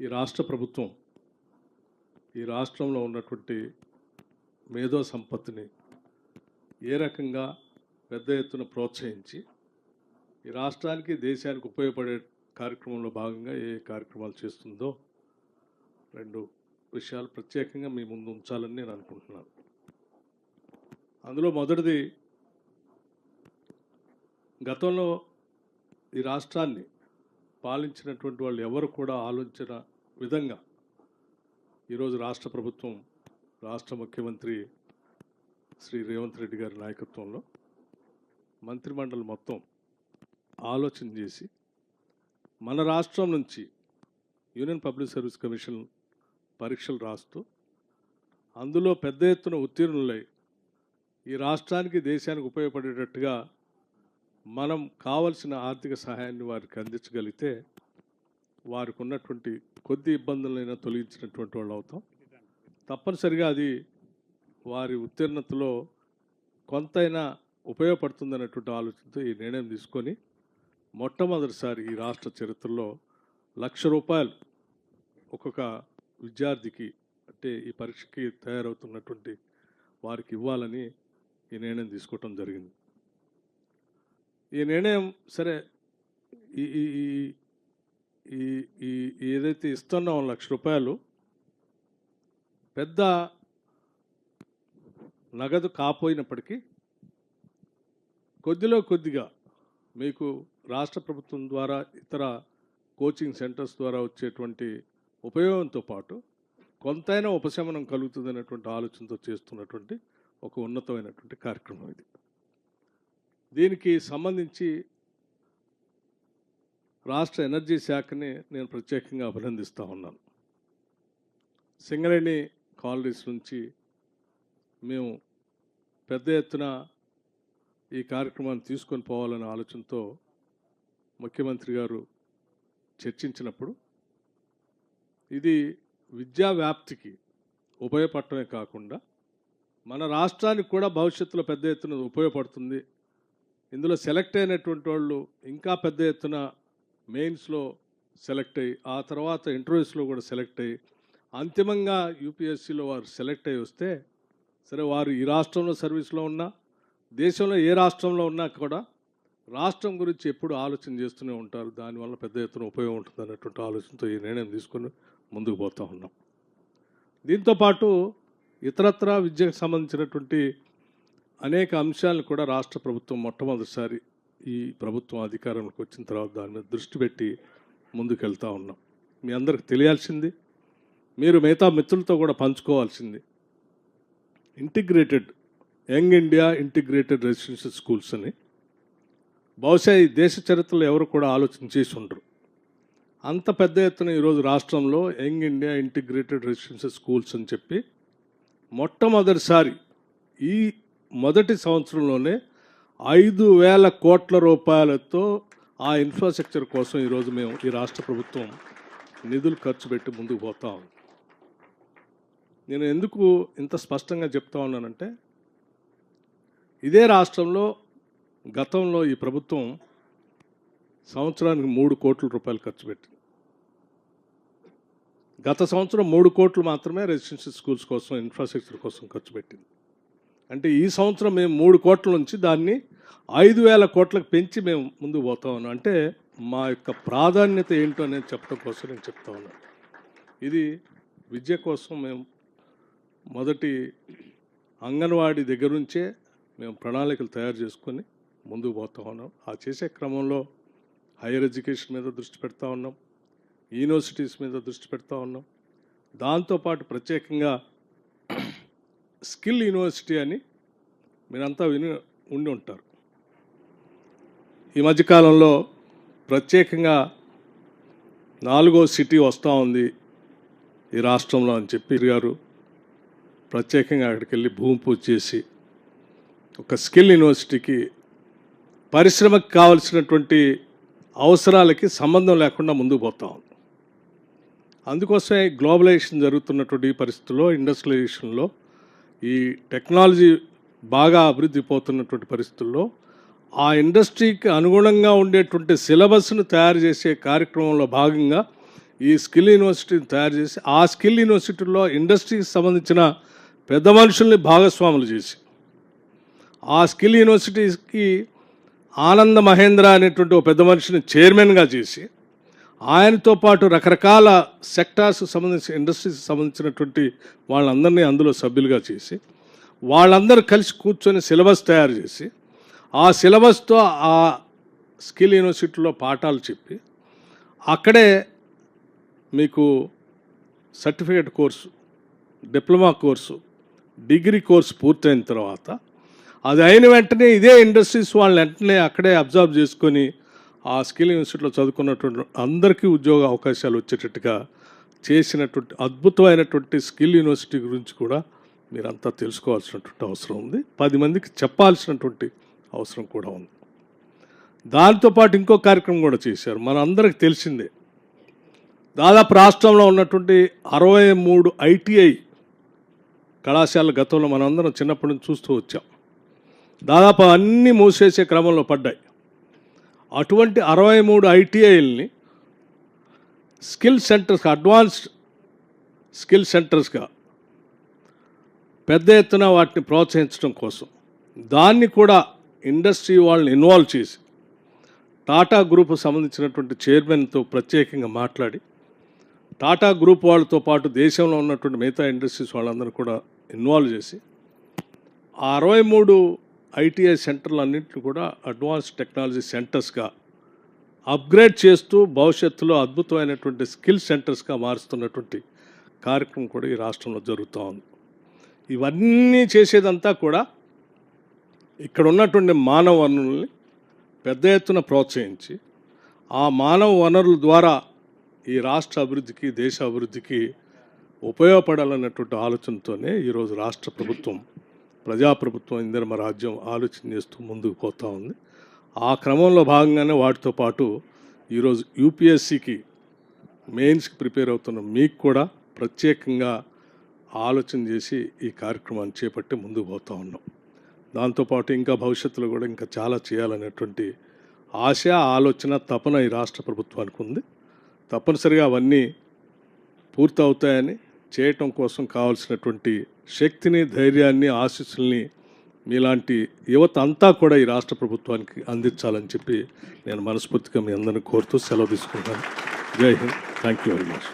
ఈ రాష్ట్ర ప్రభుత్వం ఈ రాష్ట్రంలో ఉన్నటువంటి మేధో సంపత్తిని ఏ రకంగా పెద్ద ఎత్తున ప్రోత్సహించి ఈ రాష్ట్రానికి దేశానికి ఉపయోగపడే కార్యక్రమంలో భాగంగా ఏ కార్యక్రమాలు చేస్తుందో రెండు విషయాలు ప్రత్యేకంగా మీ ముందు ఉంచాలని నేను అనుకుంటున్నాను. అందులో మొదటిది గతంలో ఈ రాష్ట్రాన్ని పాలించినటువంటి వాళ్ళు ఎవరు కూడా ఆలోచించిన విధంగా ఈరోజు రాష్ట్ర ప్రభుత్వం రాష్ట్ర ముఖ్యమంత్రి శ్రీ రేవంత్ రెడ్డి గారి నాయకత్వంలో మంత్రిమండలి మొత్తం ఆలోచన చేసి మన రాష్ట్రం నుంచి యూనియన్ పబ్లిక్ సర్వీస్ కమిషన్ పరీక్షలు రాస్తూ అందులో పెద్ద ఎత్తున ఉత్తీర్ణులై ఈ రాష్ట్రానికి దేశానికి ఉపయోగపడేటట్టుగా మనం కావలసిన ఆర్థిక సహాయాన్ని వారికి అందించగలిగితే వారికి ఉన్నటువంటి కొద్ది ఇబ్బందులైనా తొలగించినటువంటి వాళ్ళు అవుతాం. తప్పనిసరిగా అది వారి ఉత్తీర్ణతలో కొంతైనా ఉపయోగపడుతుందన్నటువంటి ఆలోచనతో ఈ నిర్ణయం తీసుకొని మొట్టమొదటిసారి ఈ రాష్ట్ర చరిత్రలో లక్ష రూపాయలు ఒక్కొక్క విద్యార్థికి అంటే ఈ పరీక్షకి తయారవుతున్నటువంటి వారికి ఇవ్వాలని ఈ నిర్ణయం తీసుకోవటం జరిగింది. ఈ నిర్ణయం సరే ఈ ఈ ఈ- ఈ ఏదైతే ఇస్తున్నాం లక్ష రూపాయలు పెద్ద నగదు కాపోయినప్పటికీ కొద్దిలో కొద్దిగా మీకు రాష్ట్ర ప్రభుత్వం ద్వారా ఇతర కోచింగ్ సెంటర్స్ ద్వారా వచ్చేటువంటి ఉపయోగంతో పాటు కొంతైనా ఉపశమనం కలుగుతుంది అనేటువంటి ఆలోచనతో చేస్తున్నటువంటి ఒక ఉన్నతమైనటువంటి కార్యక్రమం ఇది. దీనికి సంబంధించి రాష్ట్ర ఎనర్జీ శాఖని నేను ప్రత్యేకంగా అభినందిస్తూ ఉన్నాను. సింగరేణి కాలనీస్ నుంచి మేము పెద్ద ఎత్తున ఈ కార్యక్రమాన్ని తీసుకొని పోవాలనే ఆలోచనతో ముఖ్యమంత్రి గారు చర్చించినప్పుడు ఇది విద్యా వ్యాప్తికి ఉపయోగపడటమే కాకుండా మన రాష్ట్రానికి కూడా భవిష్యత్తులో పెద్ద ఎత్తున ఉపయోగపడుతుంది ఇందులో సెలెక్ట్ అయినటువంటి వాళ్ళు ఇంకా పెద్ద ఎత్తున మెయిన్స్లో సెలెక్ట్ అయ్యి ఆ తర్వాత ఇంటర్వ్యూస్లో కూడా సెలెక్ట్ అయ్యి అంతిమంగా యూపీఎస్సీలో వారు సెలెక్ట్ అయ్యి వస్తే సరే వారు ఈ రాష్ట్రంలో సర్వీస్లో ఉన్నా దేశంలో ఏ రాష్ట్రంలో ఉన్నా కూడా రాష్ట్రం గురించి ఎప్పుడు ఆలోచన చేస్తూనే ఉంటారు. దానివల్ల పెద్ద ఎత్తున ఉపయోగం ఉంటుంది అన్నటువంటి ఆలోచనతో ఈ నిర్ణయం తీసుకొని ముందుకు పోతూ ఉన్నాం. దీంతోపాటు ఇతరత్ర విద్యకు సంబంధించినటువంటి అనేక అంశాలను కూడా రాష్ట్ర ప్రభుత్వం మొట్టమొదటిసారి ఈ ప్రభుత్వం అధికారంలోకి వచ్చిన తర్వాత దాని మీద దృష్టి పెట్టి ముందుకెళ్తా ఉన్నాం. మీ అందరికి తెలియాల్సింది మీరు మిగతా మిత్రులతో కూడా పంచుకోవాల్సింది integrated young India integrated residential schools అని. బహుశా ఈ దేశ చరిత్రలో ఎవరు కూడా ఆలోచన చేసి ఉండరు. అంత పెద్ద ఎత్తున ఈరోజు రాష్ట్రంలో young India integrated residential schools అని చెప్పి మొట్టమొదటిసారి ఈ మొదటి సంవత్సరంలోనే ఐదు వేల కోట్ల రూపాయలతో ఆ ఇన్ఫ్రాస్ట్రక్చర్ కోసం ఈరోజు మేము ఈ రాష్ట్ర ప్రభుత్వం నిధులు ఖర్చు పెట్టి ముందుకు పోతా నేను ఎందుకు ఇంత స్పష్టంగా చెప్తా ఉన్నానంటే ఇదే రాష్ట్రంలో గతంలో ఈ ప్రభుత్వం సంవత్సరానికి మూడు కోట్ల రూపాయలు ఖర్చు పెట్టింది. గత సంవత్సరం మూడు కోట్లు మాత్రమే రెసిడెన్షియల్ స్కూల్స్ కోసం ఇన్ఫ్రాస్ట్రక్చర్ కోసం ఖర్చు పెట్టింది. అంటే ఈ సంవత్సరం మేము మూడు కోట్ల నుంచి దాన్ని ఐదు వేల కోట్లకు పెంచి మేము ముందు పోతా ఉన్నాం. అంటే మా యొక్క ప్రాధాన్యత ఏంటో అనేది చెప్పడం కోసం నేను చెప్తా ఉన్నాను ఇది విద్య కోసం మేము మొదటి అంగన్వాడీ దగ్గర నుంచే మేము ప్రణాళికలు తయారు చేసుకొని ముందుకు పోతా ఉన్నాం. ఆ చేసే క్రమంలో హైయర్ ఎడ్యుకేషన్ మీద దృష్టి పెడతా ఉన్నాం. యూనివర్సిటీస్ మీద దృష్టి పెడతా ఉన్నాం. దాంతోపాటు ప్రత్యేకంగా స్కిల్ యూనివర్సిటీ అని మీరంతా విని ఉండి ఉంటారు. ఈ మధ్యకాలంలో ప్రత్యేకంగా నాలుగో సిటీ వస్తూ ఉంది ఈ రాష్ట్రంలో అని చెప్పి గారు ప్రత్యేకంగా అక్కడికి వెళ్ళి భూమి పూజ చేసి ఒక స్కిల్ యూనివర్సిటీకి పరిశ్రమకు కావలసినటువంటి అవసరాలకి సంబంధం లేకుండా ముందుకు పోతా ఉంది. అందుకోసమే గ్లోబలైజేషన్ జరుగుతున్నటువంటి పరిస్థితుల్లో ఇండస్ట్రియలైజేషన్లో ఈ టెక్నాలజీ బాగా అభివృద్ధి పోతున్నటువంటి పరిస్థితుల్లో ఆ ఇండస్ట్రీకి అనుగుణంగా ఉండేటువంటి సిలబస్ను తయారు చేసే కార్యక్రమంలో భాగంగా ఈ స్కిల్ యూనివర్సిటీని తయారు చేసి ఆ స్కిల్ యూనివర్సిటీలో ఇండస్ట్రీకి సంబంధించిన పెద్ద మనుషుల్ని భాగస్వాములు చేసి ఆ స్కిల్ యూనివర్సిటీకి ఆనంద మహేంద్ర అనేటువంటి ఒక పెద్ద మనిషిని చైర్మన్గా చేసి ఆయనతో పాటు రకరకాల సెక్టార్స్ సంబంధించిన ఇండస్ట్రీస్కి సంబంధించినటువంటి వాళ్ళందరినీ అందులో సభ్యులుగా చేసి వాళ్ళందరూ కలిసి కూర్చొని సిలబస్ తయారు చేసి ఆ సిలబస్తో ఆ స్కిల్ యూనివర్సిటీలో పాఠాలు చెప్పి అక్కడే మీకు certificate course diploma course degree course పూర్తయిన తర్వాత అది అయిన వెంటనే ఇదే ఇండస్ట్రీస్ వాళ్ళని వెంటనే అక్కడే అబ్జర్వ్ చేసుకొని ఆ స్కిల్ యూనివర్సిటీలో చదువుకున్నటువంటి అందరికీ ఉద్యోగ అవకాశాలు వచ్చేటట్టుగా చేసినటువంటి అద్భుతమైనటువంటి స్కిల్ యూనివర్సిటీ గురించి కూడా మీరంతా తెలుసుకోవాల్సినటువంటి అవసరం ఉంది. పది మందికి చెప్పాల్సినటువంటి అవసరం కూడా ఉంది. దానితో పాటు ఇంకో కార్యక్రమం కూడా చేశారు. మన అందరికి తెలిసిందే. దాదాపు రాష్ట్రంలో ఉన్నటువంటి అరవై మూడు ఐటీఐ కళాశాల గతంలో మనందరం చిన్నప్పటి నుంచి చూస్తూ వచ్చాం. దాదాపు అన్నీ మూసేసే క్రమంలో పడ్డాయి. అటువంటి అరవై మూడు ఐటీఐల్ని స్కిల్ సెంటర్స్ అడ్వాన్స్డ్ స్కిల్ సెంటర్స్గా పెద్ద ఎత్తున వాటిని ప్రోత్సహించడం కోసం దాన్ని కూడా ఇండస్ట్రీ వాళ్ళని ఇన్వాల్వ్ చేసి టాటా గ్రూప్ సంబంధించినటువంటి చైర్మన్తో ప్రత్యేకంగా మాట్లాడి టాటా గ్రూప్ వాళ్ళతో పాటు దేశంలో ఉన్నటువంటి మిగతా ఇండస్ట్రీస్ వాళ్ళందరూ కూడా ఇన్వాల్వ్ చేసి ఆ అరవై మూడు ఐటీఐ సెంటర్లు అన్నింటిని కూడా అడ్వాన్స్ టెక్నాలజీ సెంటర్స్గా అప్గ్రేడ్ చేస్తూ భవిష్యత్తులో అద్భుతమైనటువంటి స్కిల్ సెంటర్స్గా మారుస్తున్నటువంటి కార్యక్రమం కూడా ఈ రాష్ట్రంలో జరుగుతూ ఉంది. ఇవన్నీ చేసేదంతా కూడా ఇక్కడ ఉన్నటువంటి మానవ వనరుల్ని పెద్ద ఎత్తున ప్రోత్సహించి ఆ మానవ వనరుల ద్వారా ఈ రాష్ట్ర అభివృద్ధికి దేశ అభివృద్ధికి ఉపయోగపడాలన్నటువంటి ఆలోచనతోనే ఈరోజు రాష్ట్ర ప్రభుత్వం ప్రజాప్రభుత్వం ఇందిరమ రాజ్యం ఆలోచన చేస్తూ ముందుకు పోతూ ఉంది. ఆ క్రమంలో భాగంగానే వాటితో పాటు ఈరోజు యూపీఎస్సికి మెయిన్స్కి ప్రిపేర్ అవుతున్న మీకు కూడా ప్రత్యేకంగా ఆలోచన చేసి ఈ కార్యక్రమాన్ని చేపట్టి ముందుకు పోతూ ఉన్నాం. దాంతోపాటు ఇంకా భవిష్యత్తులో కూడా ఇంకా చాలా చేయాలనేటువంటి ఆశ ఆలోచన తపన ఈ రాష్ట్ర ప్రభుత్వానికి ఉంది. తప్పనిసరిగా అవన్నీ పూర్తవుతాయని చేయటం కోసం కావాల్సినటువంటి శక్తిని ధైర్యాన్ని ఆశీస్సుల్ని మీలాంటి యువత అంతా కూడా ఈ రాష్ట్ర ప్రభుత్వానికి అందించాలని చెప్పి నేను మనస్ఫూర్తిగా మీ అందరిని కోరుతూ సెలవు తీసుకుంటాను జై Hind. Thank you very much.